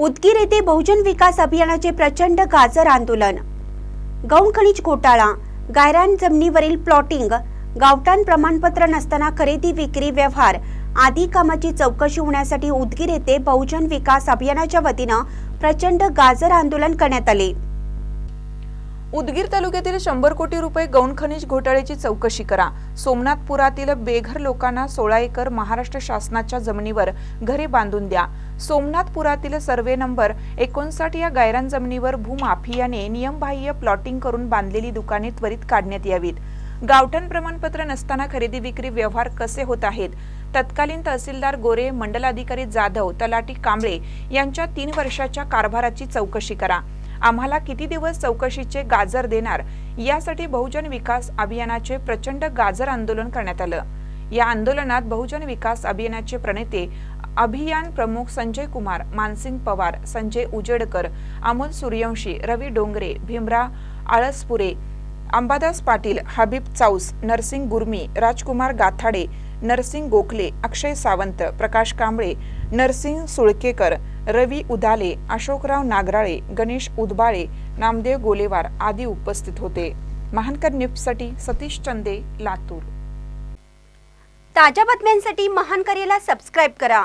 उदगीर येथे बहुजन विकास अभियानाचे प्रचंड गाजर आंदोलन. गौण खनिज घोटाळा गायरान जमिनीवरील प्लॉटिंग गावठाण प्रमाणपत्र नसताना खरेदी विक्री व्यवहार आदी कामाची चौकशी होण्यासाठी उदगीर येथे बहुजन विकास अभियानाच्या वतीनं प्रचंड गाजर आंदोलन करण्यात आले. उदगीर तालुक्यातील शंभर कोटी रुपये गौण खनिज घोटाळ्याची चौकशी करा. सोमनाथपुरातील बेघर लोकांना सोळा एकर महाराष्ट्र शासनाच्या जमिनीवर घरे बांधून द्या. सोमनाथपुरातील सर्वे नंबर एकोणसाठ या गायरान जमिनीवर भूमाफियाने नियमबाह्य प्लॉटिंग करून बांधलेली दुकाने त्वरित काढण्यात यावीत. गावठण प्रमाणपत्र नसताना खरेदी विक्री व्यवहार कसे होत आहेत? तत्कालीन तहसीलदार गोरे मंडलाधिकारी जाधव तलाटी कांबळे यांच्या तीन वर्षाच्या कारभाराची चौकशी करा. आम्हाला किती दिवस चौकशीचे गाजर देणार? यासाठी बहुजन विकास अभियानाचे प्रचंड गाजर आंदोलन करण्यात आलं. या आंदोलनात बहुजन विकास अभियानाचे प्रणेते अभियान प्रमुख संजय कुमार मानसिंग पवार संजय उजेडकर अमोल सूर्यवंशी रवी डोंगरे भीमराव आळसपुरे अंबादास पाटील हबीब चाऊस नरसिंग गुरमी राजकुमार गाथाडे नरसिंग गोखले अक्षय सावंत प्रकाश कांबळे नरसिंग सुळकेकर रवी उदाले अशोकराव नागराळे गणेश उदबाळे नामदेव गोलेवार आदी उपस्थित होते. महानकर न्यूजसाठी सतीश चंदे लातूर. ताज्या बातम्यांसाठी महानकरीला सबस्क्राईब करा.